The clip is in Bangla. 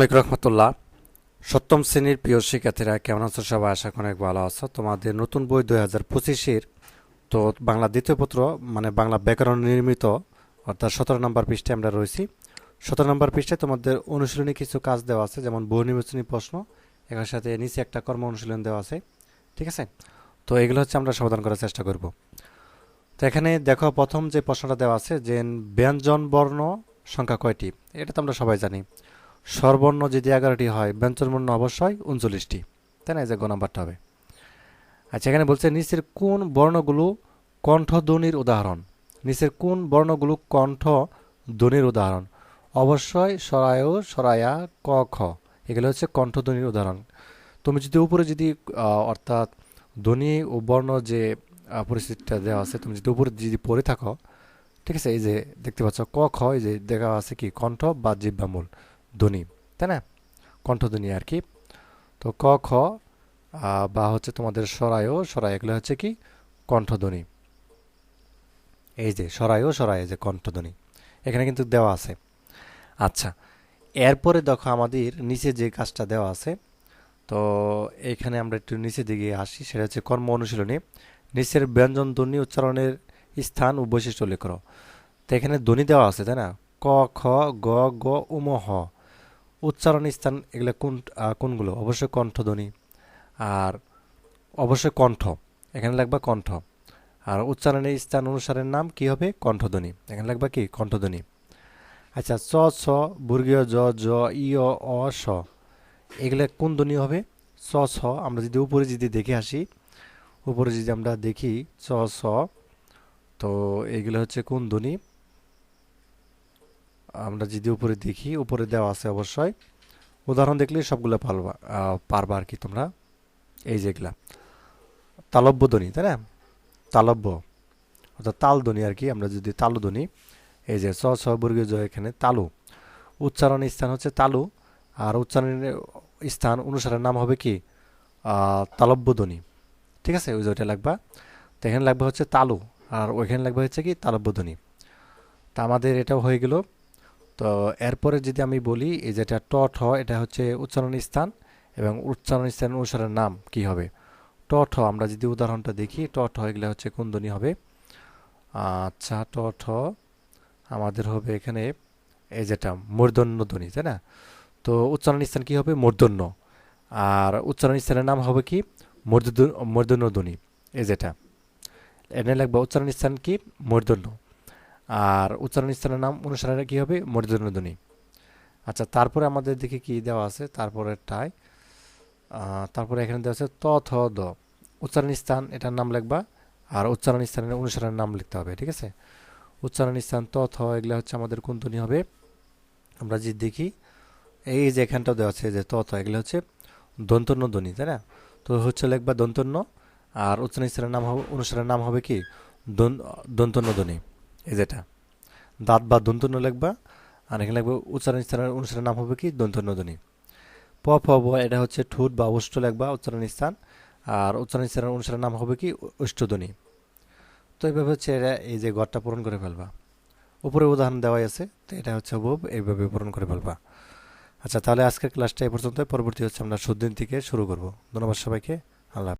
আলাইকুম রহমতুল্লাহ। সপ্তম শ্রেণির প্রিয় শিক্ষার্থীরা, কেমন আছো সবাই? আশা অনেক ভালো আছো। তোমাদের নতুন বই দুই হাজার পঁচিশের তো বাংলা দ্বিতীয় পত্র মানে বাংলা ব্যাকরণ নির্মিত, অর্থাৎ সতেরো নম্বর পৃষ্ঠে আমরা রয়েছি। সতেরো নম্বর পৃষ্ঠে তোমাদের অনুশীলনী কিছু কাজ দেওয়া আছে, যেমন বহু নির্বাচনী প্রশ্ন এর সাথে নিচে একটা কর্ম অনুশীলন দেওয়া আছে। ঠিক আছে? তো এগুলো হচ্ছে আমরা সমাধান করার চেষ্টা করব। তো এখানে দেখো, প্রথম যে প্রশ্নটা দেওয়া আছে, যে ব্যঞ্জন বর্ণ সংখ্যা কয়টি? এটা তো আমরা সবাই জানি। স্বরবর্ণ যদি এগারোটি হয়, ব্যঞ্জনবর্ণ অবশ্যই উনচল্লিশটি। তাই না? এই যে গ নাম্বারটা হবে। আচ্ছা এখানে বলছে, নিচের কোন বর্ণগুলো কণ্ঠধ্বনির উদাহরণ? নিচের কোন বর্ণগুলো কণ্ঠ ধ্বনির উদাহরণ? অবশ্যই সরায়, সরায়া, ক, খ। এগুলো হচ্ছে কণ্ঠধ্বনির উদাহরণ। তুমি যদি উপরে যদি অর্থাৎ ধ্বনি ও বর্ণ যে পরিস্থিতিটা দেওয়া আছে, তুমি যদি উপরে যদি পড়ে থাকো, ঠিক আছে? এই যে দেখতে পাচ্ছ, ক, খ, এই যে দেখা আছে কি? কণ্ঠ বা জিব্বামূল ধ্বনি, তাই না? কণ্ঠধ্বনি আর কি। তো ক, খ বা হচ্ছে তোমাদের সরায়ও সরাই এগুলো হচ্ছে কি? কণ্ঠধ্বনি। এই যে সরায়ও সরাই এই যে কণ্ঠধ্বনি, এখানে কিন্তু দেওয়া আছে। আচ্ছা এরপরে দেখো আমাদের নিচে যে কাজটা দেওয়া আছে, তো এখানে আমরা একটু নিচে দিকে আসি, সেটা হচ্ছে কর্ম অনুশীলনী। নিচের ব্যঞ্জন ধ্বনি উচ্চারণের স্থান ও বৈশিষ্ট্য উল্লেখ করো। তো এখানে ধ্বনি দেওয়া আছে, তাই না? ক, খ, গ গ, উম, হ। উচ্চারণ স্থান এগুলো কোন কোনগুলো? অবশ্যই কণ্ঠধ্বনি। আর অবশ্যই কণ্ঠ। এখানে লাগবা কণ্ঠ। আর উচ্চারণের স্থান অনুসারের নাম কি হবে? কণ্ঠধ্বনি। এখানে লাগবা কি? কণ্ঠধ্বনি। আচ্ছা চ ছ বর্গীয় জ জ, ই অ, স। এগুলো কোন ধ্বনি হবে? চ ছ আমরা যদি উপরে যদি দেখে আসি, উপরে যদি আমরা দেখি চ ছ তো এগুলো হচ্ছে কোন ধ্বনি? আমরা যদি উপরে দেখি, উপরে দেওয়া আছে অবশ্যই। উদাহরণ দেখলে সবগুলো পারবা পারবা আর কি তোমরা। এই যেগুলা তালব্য ধ্বনি, তাই না? তালব্য, অর্থাৎ তাল ধ্বনি আর কি, আমরা যদি তালু ধ্বনি, এই যে চ ছ বর্গীয় এখানে তালু। উচ্চারণ স্থান হচ্ছে তালু, আর উচ্চারণের স্থান অনুসারে নাম হবে কি? তালব্য ধ্বনি। ঠিক আছে? ওই ওইটা লাগবা। তো এখানে লাগবে হচ্ছে তালু, আর ওইখানে লাগবে হচ্ছে কি? তালব্য ধ্বনি। তা আমাদের এটাও হয়ে গেল। তো এরপরে যদি আমি বলি, এই যেটা ট ঠ এটা হচ্ছে উচ্চারণ স্থান এবং উচ্চারণ স্থান অনুসারের নাম কি হবে? ট ঠ আমরা যদি উদাহরণটা দেখি ট ঠ এগুলো হচ্ছে কুন্দনি হবে। আচ্ছা ট ঠ আমাদের হবে এখানে এই যেটা মূর্ধন্য ধ্বনি তাই না? তো উচ্চারণ স্থান কী হবে? মূর্ধন্য। আর উচ্চারণ স্থানের নাম হবে কি? মূর্ধ- মূর্ধন্য ধ্বনি এই যেটা। এনে লাগবে উচ্চারণ স্থান কি? মূর্ধন্য। আর উচ্চারণ স্থানের নাম অনুসারে কি হবে? মূর্ধন্য ধ্বনি আচ্ছা তারপরে আমাদের দিকে কি দেওয়া আছে? তারপরে আহ, তারপরে এখানে দেওয়া আছে ত থ দ। উচ্চারণ স্থান এটার নাম লিখবা। আর উচ্চারণ স্থানের অনুসারের নাম লিখতে হবে ঠিক আছে? উচ্চারণ স্থান ত থ এগুলো হচ্ছে আমাদের কোন ধ্বনি হবে? আমরা যদি দেখি এই যে এখানটাও দেওয়া আছে যে ত থ এগুলো হচ্ছে দন্তন্য ধ্বনি তাই না? তো হচ্ছে লিখবা দন্তন্য আর উচ্চারণ স্থানের নাম হবে অনুসারের নাম হবে কি? দন- দন্তন্য ধ্বনি। এই যেটা দাঁত বা দন্তন্য লিখবা আর এখানে লিখবা উচ্চারণ স্থানের অনুসারের নাম হবে কি? দন্তন্য ধ্বনি। প, ফ, ব, এটা হচ্ছে ঠোঁট বা ওষ্ঠ লিখবা উচ্চারণ স্থান। আর উচ্চারণ স্থানের অনুসারের নাম হবে কি? অষ্টধ্বনি। তো এইভাবে হচ্ছে এরা এই যে গড়টা পূরণ করে ফেলবা। উপরে উদাহরণ দেওয়াই আছে, তো এটা হচ্ছে হুবহুব এইভাবে পূরণ করে ফেলবা। আচ্ছা তাহলে আজকের ক্লাসটা এই পর্যন্ত পরবর্তী হচ্ছে আমরা সুদিন থেকে শুরু করব। ধন্যবাদ সবাইকে। আল্লাহ।